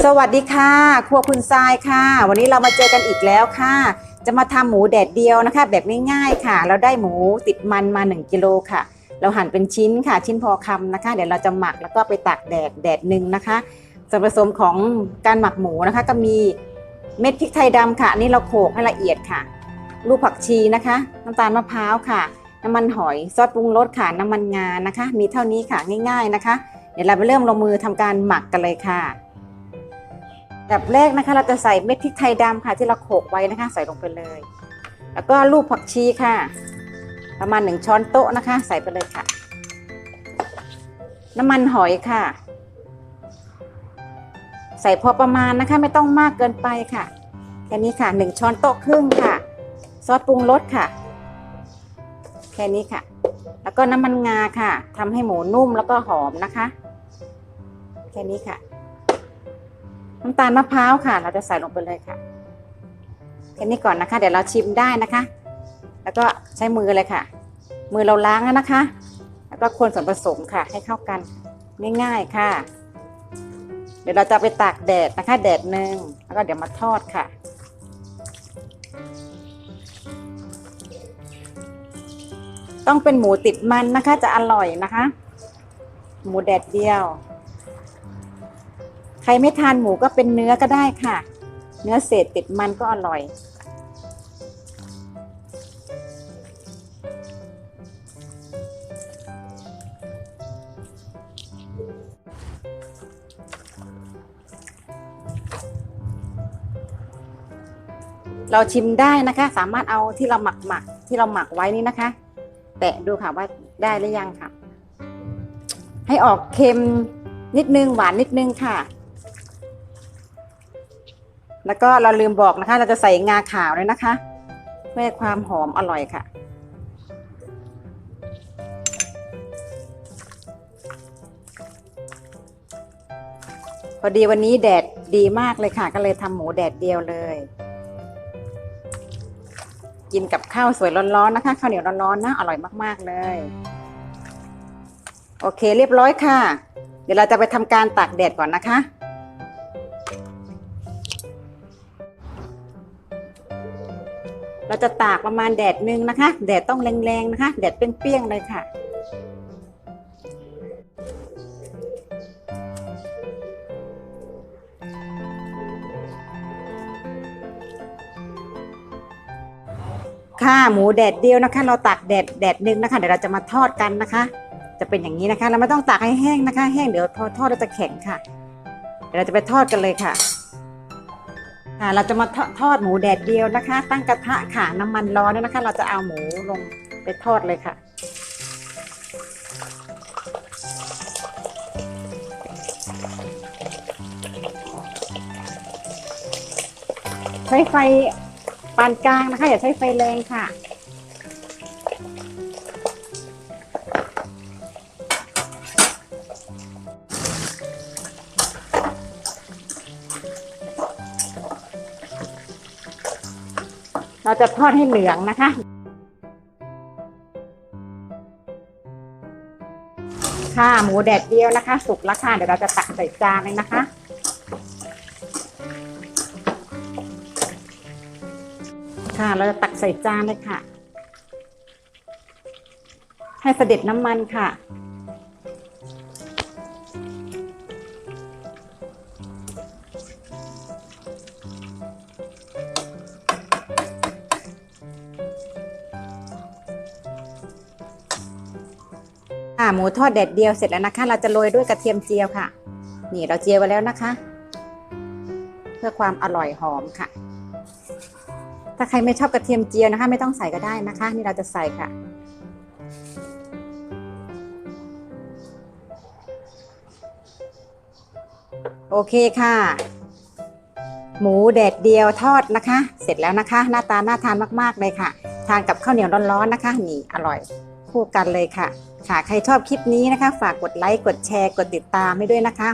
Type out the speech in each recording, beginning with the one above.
สวัสดีค่ะ ครัวคุณทรายค่ะ วันนี้เรามาเจอกันอีกแล้วค่ะ จะมาทำหมูแดดเดียวนะคะ แบบง่ายๆค่ะ เราได้หมูติดมันมา 1กิโลค่ะ เราหั่นเป็นชิ้นค่ะ ชิ้นพอคำนะคะ เดี๋ยวเราจะหมักแล้วก็ไปตากแดดแดดหนึ่งนะคะส่วนผสมของการหมักหมูนะคะ ก็มีเม็ดพริกไทยดำค่ะอันนี้เราโขลกให้ละเอียดค่ะ ลูกผักชีนะคะ น้ำตาลมะพร้าวค่ะ น้ำมันหอยซอสปรุงรสค่ะน้ำมันงานะคะ มีเท่านี้ค่ะง่าย ๆนะคะ เดี๋ยวเราไปเริ่มลงมือทำการหมักกันเลยค่ะ อันดับแรกนะคะเราจะใส่เม็ดพริกไทยดำค่ะที่เราโขกไว้นะคะ ใส่ลงไปเลย แล้วก็ลูกผักชีค่ะ ประมาณหนึ่งช้อนโต๊ะนะคะ ใส่ไปเลยค่ะ น้ำมันหอยค่ะ ใส่พอประมาณนะคะ ไม่ต้องมากเกินไปค่ะแค่นี้ค่ะหนึ่งช้อนโต๊ะครึ่งค่ะ ซอสปรุงรสค่ะ แค่นี้ค่ะ แล้วก็น้ำมันงาค่ะทำให้หมูนุ่มแล้วก็หอมนะคะ แค่นี้ค่ะ น้ำตาลมะพร้าวค่ะ เราจะใส่ลงไปเลยค่ะแค่นี้ก่อนนะคะ เดี๋ยวเราชิมได้นะคะ แล้วก็ใช้มือเลยค่ะ มือเราล้างแล้วนะคะ แล้วก็คนส่วนผสมค่ะ ให้เข้ากันง่ายๆค่ะ เดี๋ยวเราจะไปตากแดดนะคะ แดดหนึ่งแล้วก็เดี๋ยวมาทอดค่ะต้องเป็นหมูติดมันนะคะ จะอร่อยนะคะ หมูแดดเดียว ใครไม่ทานหมูก็เป็นเนื้อก็ได้ค่ะ เนื้อเศษติดมันก็อร่อย เราชิมได้นะคะ สามารถเอาที่เราหมักหมักที่เราหมักไว้นี่นะคะ แตะดูค่ะว่าได้หรือยังค่ะ ให้ออกเค็มนิดนึงหวานนิดนึงค่ะ แล้วก็เราลืมบอกนะคะ เราจะใส่งาขาวเลยนะคะ เพื่อความหอมอร่อยค่ะพอดีวันนี้แดดดีมากเลยค่ะ ก็เลยทำหมูแดดเดียวเลย กินกับข้าวสวยร้อนๆนะคะข้าวเหนียวร้อนๆนะอร่อยมากๆเลย โอเคเรียบร้อยค่ะ เดี๋ยวเราจะไปทำการตากแดดก่อนนะคะ เราจะตากประมาณแดดหนึ่งนะคะ แดดต้องแรงๆนะคะ แดดเปรี้ยงๆเลยค่ะค่ะหมูแดดเดียวนะคะ เราตากแดดแดดหนึ่งนะคะ เดี๋ยวเราจะมาทอดกันนะคะ จะเป็นอย่างนี้นะคะ เราไม่ต้องตากให้แห้งนะคะ แห้งเดี๋ยวพอทอดเราจะแข็งค่ะ เดี๋ยวเราจะไปทอดกันเลยค่ะ ค่ะเราจะมาทอทอดหมูแดดเดียวนะคะ ตั้งกระทะค่ะน้ำมันร้อนนะคะ เราจะเอาหมูลงไปทอดเลยค่ะ ใช้ไฟปานกลางนะคะอย่าใช้ไฟแรงค่ะ เราจะทอดให้เหลืองนะคะ ค่ะหมูแดดเดียวนะคะ สุกแล้วค่ะเดี๋ยวเราจะตักใส่จานเลยนะคะ ค่ะเราจะตักใส่จานเลยค่ะ ให้เสด็จน้ำมันค่ะ ค่ะหมูทอดแดดเดียวเสร็จแล้วนะคะ เราจะโรยด้วยกระเทียมเจียวค่ะ นี่เราเจียวไว้แล้วนะคะ เพื่อความอร่อยหอมค่ะ ถ้าใครไม่ชอบกระเทียมเจียวนะคะ ไม่ต้องใส่ก็ได้นะคะ นี่เราจะใส่ค่ะ โอเคค่ะ หมูแดดเดียวทอดนะคะ เสร็จแล้วนะคะ หน้าตาน่าทานมากๆเลยค่ะ ทานกับข้าวเหนียวร้อนๆนะคะ นี่อร่อยคู่กันเลยค่ะ ค่ะ ใครชอบคลิปนี้นะคะ ฝากกดไลค์ กดแชร์ กดติดตามให้ด้วยนะคะ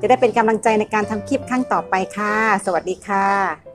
จะได้เป็นกำลังใจในการทำคลิปครั้งต่อไปค่ะ สวัสดีค่ะ